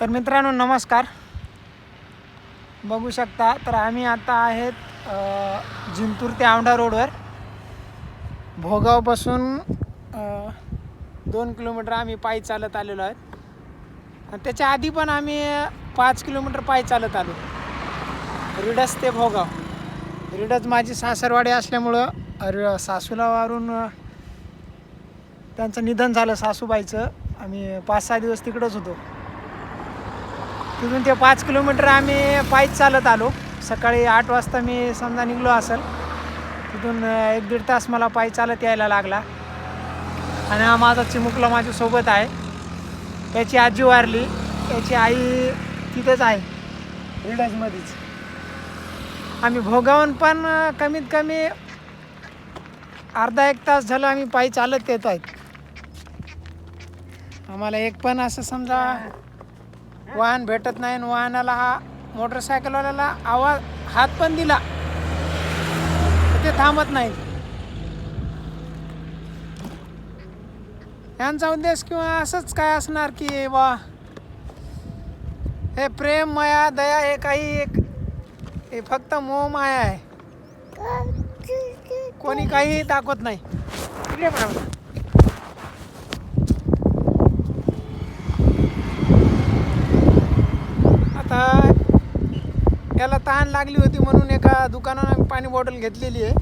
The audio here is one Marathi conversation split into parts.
तर मित्रांनो नमस्कार. बघू शकता तर आम्ही आता आहेत जिंतूर ते औंढा रोडवर. भोगावपासून दोन किलोमीटर आम्ही पायी चालत आलेलो आहेत. आणि त्याच्या आधी पण आम्ही पाच किलोमीटर पायी चालत आलो. रिडस ते भोगाव. रिडस माझी सासरवाडी असल्यामुळं अरे सासूला वारून त्यांचं निधन झालं सासूबाईचं. आम्ही पाच सहा दिवस तिकडंच होतो. तिथून ते पाच किलोमीटर आम्ही पायीच चालत आलो. सकाळी आठ वाजता मी समजा निघलो असेल तिथून एक दीड तास मला पायी चालत यायला लागला. आणि हा माझा चिमुकला माझ्यासोबत आहे. त्याची आजी वारली. त्याची आई तिथेच आहे. रिडजमध्येच आम्ही भोगावून पण कमीत कमी अर्धा एक तास झालं आम्ही पायी चालत येतो आहेत. आम्हाला एक पण असं समजा वाहन भेटत नाही आणि वाहनाला हा मोटरसायकलवाल्याला आवाज हात पण दिला. ते थांबत नाही. यांचा उद्देश किंवा असंच काय असणार की वा हे प्रेम माया दया हे काही एक हे फक्त मोह माया आहे. कोणी काही दाखवत नाही इकडे बघा बघा. आता त्याला तहान लागली होती म्हणून एका दुकानानं आम्ही पाणी बॉटल घेतलेली आहे.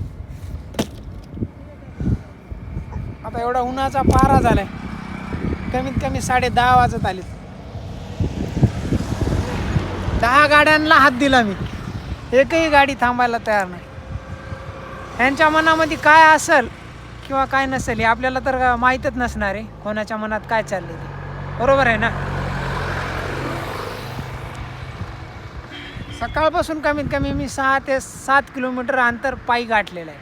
आता एवढा उन्हाचा पारा झालाय. कमीत कमी साडे दहा वाजत आले दहा गाड्यांना हात दिला मी. एकही गाडी थांबायला तयार नाही. यांच्या मनामध्ये काय असेल किंवा काय नसेल हे आपल्याला तर माहीतच नसणार आहे. कोणाच्या मनात काय चाललं ते. बरोबर आहे ना? सकाळपासून कमीत कमी मी सहा ते सात किलोमीटर अंतर पायी गाठलेलं आहे.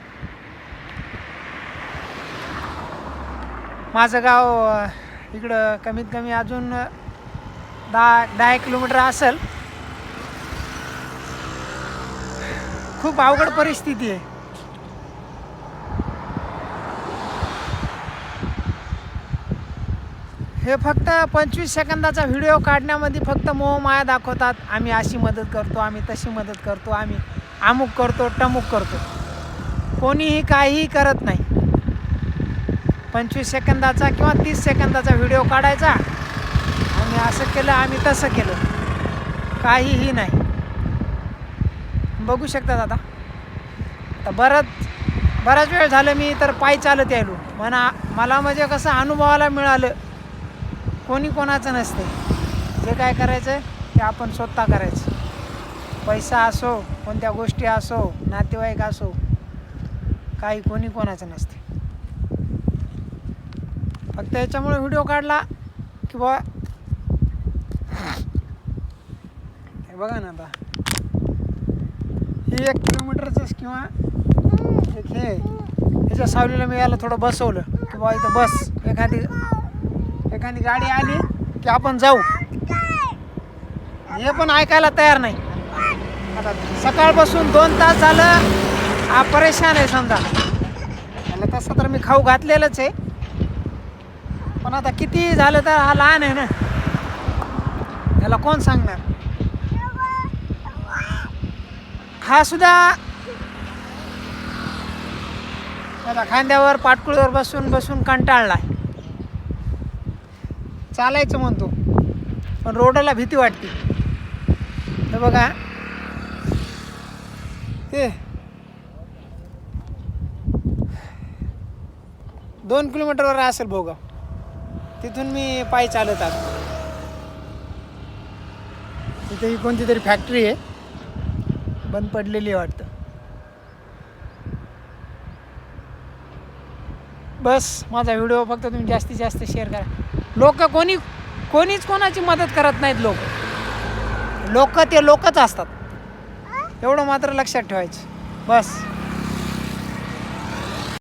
माझं गाव इकडं कमीत कमी अजून दहा दहा एक किलोमीटर असेल. खूप अवघड परिस्थिती आहे. हे फक्त पंचवीस सेकंदाचा व्हिडिओ काढण्यामध्ये फक्त मोह माया दाखवतात. आम्ही अशी मदत करतो आम्ही तशी मदत करतो आम्ही अमुक करतो टमुक करतो. कोणीही काहीही करत नाही. पंचवीस सेकंदाचा किंवा तीस सेकंदाचा व्हिडिओ काढायचा. आम्ही असं केलं आम्ही तसं केलं. काहीही नाही. बघू शकता दादा. तर बरंच बराच वेळ झालं मी तर पायी चालत यायलो. म्हणा मला म्हणजे कसं अनुभवाला मिळालं. कोणी कोणाचं नसते. जे काय करायचं ते आपण स्वतः करायचं. पैसा असो कोणत्या गोष्टी असो नातेवाईक असो काही कोणी कोणाचं नसते. फक्त याच्यामुळे व्हिडिओ काढला की बुवा हे बघा ना आता. ही एक किलोमीटरचंच किंवा एक हे ह्याच्या सावलीला मी याला थोडं बसवलं. की बुवा इथं बस एखादी एखादी गाडी आली की आपण जाऊ. हे पण ऐकायला तयार नाही. आता सकाळपासून दोन तास झालं हा परेशान आहे समजा. त्याला तसं तर मी खाऊ घातलेलंच आहे. पण आता किती झालं तर हा लहान आहे ना. त्याला कोण सांगणार? हा सुद्धा. आता खांद्यावर पाटकुळीवर बसून बसून कंटाळला आहे चालायचं म्हणतो. पण रोडाला भीती वाटते. हे बघा. ते दोन किलोमीटरवर असेल भोगाव. तिथून मी पायी चालत आलो. तिथे ही कोणती तरी फॅक्टरी आहे. बंद पडलेली आहे वाटतं. बस माझा व्हिडिओ फक्त तुम्ही जास्तीत जास्त शेअर करा. लोक कोणी कोणीच कोणाची मदत करत नाहीत लोक. लोक ते लोकच असतात. एवढं मात्र लक्षात ठेवायचं. बस.